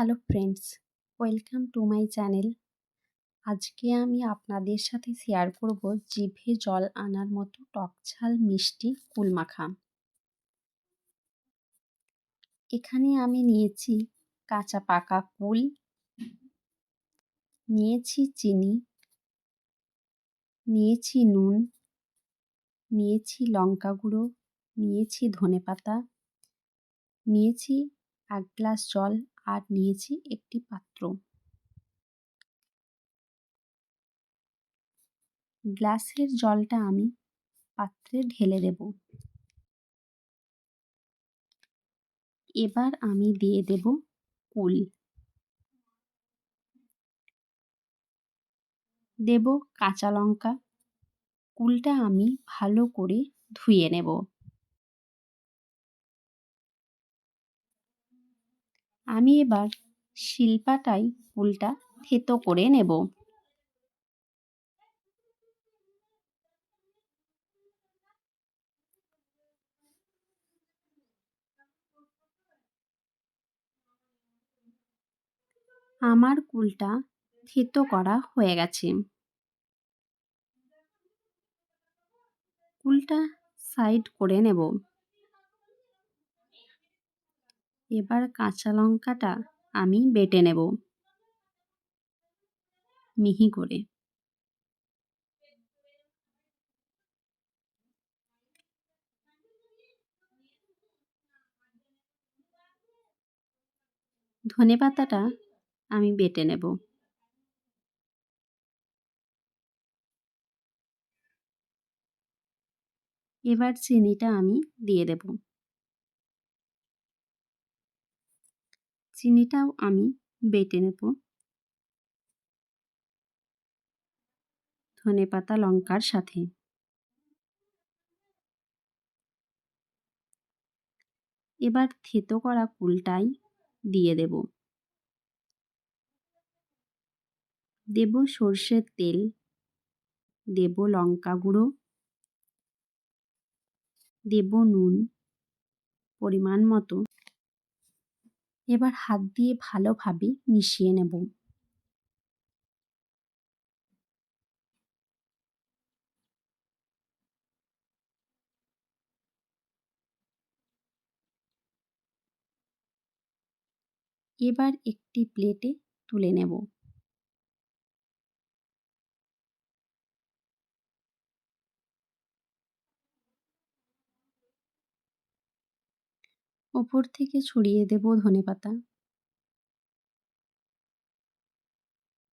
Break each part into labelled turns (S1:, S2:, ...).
S1: Hello friends welcome to my channel আজকে আমি আপনাদের সাথে শেয়ার করব জিভে জল আনার মতো টক ঝাল মিষ্টি কুল মাখা এখানে আমি নিয়েছি কাঁচা পাকা কুল, নিয়েছি চিনি, নিয়েছি নুন, নিয়েছি লঙ্কা গুঁড়ো, নিয়েছি ধনে পাতা নিয়েছি এক গ্লাস জল আর নিয়েছি একটি পাত্র। গ্লাসের জলটা আমি পাত্রে ঢেলে দেব। এবার আমি দিয়ে দেব কুল। দেব কাঁচা লঙ্কা। কুলটা আমি ভালো করে ধুয়ে নেব। আমি এবার শিলপাটায় ফুলটা থেতো করে নেব। আমার কুলটা থেতো করা হয়ে গেছে। কুলটা সাইড করে নেব। এবার কাঁচা লঙ্কাটা আমি বেটে নেব। মিহি করে। ধনে পাতাটা আমি বেটে নেব। এবার চিনিটা আমি দিয়ে দেব। চিনিটাও আমি বেটে নেব। ধনে পাতা, লঙ্কার সাথে। এবার থেতো করা কুলটাই দিয়ে দেব। দেব সর্ষের তেল, দেব লঙ্কা গুঁড়ো, দেব নুন, পরিমাণ মতো। এবার হাত দিয়ে ভালোভাবে মিশিয়ে নেব। এবার একটি প্লেটে তুলে নেব। ওপর থেকে ছড়িয়ে দেব ধনে পাতা।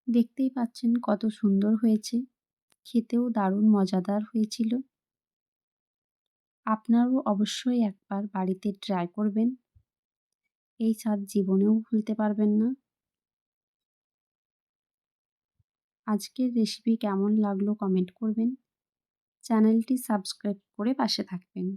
S1: দেখতেই পাচ্ছেন কত সুন্দর হয়েছে। খেতেও দারুণ মজাদার হয়েছিল। আপনারাও অবশ্যই একবার বাড়িতে ট্রাই করবেন। এই স্বাদ জীবনেও ভুলতে পারবেন না। আজকের রেসিপি কেমন লাগল কমেন্ট করবেন। চ্যানেলটি সাবস্ক্রাইব করে পাশে থাকবেন।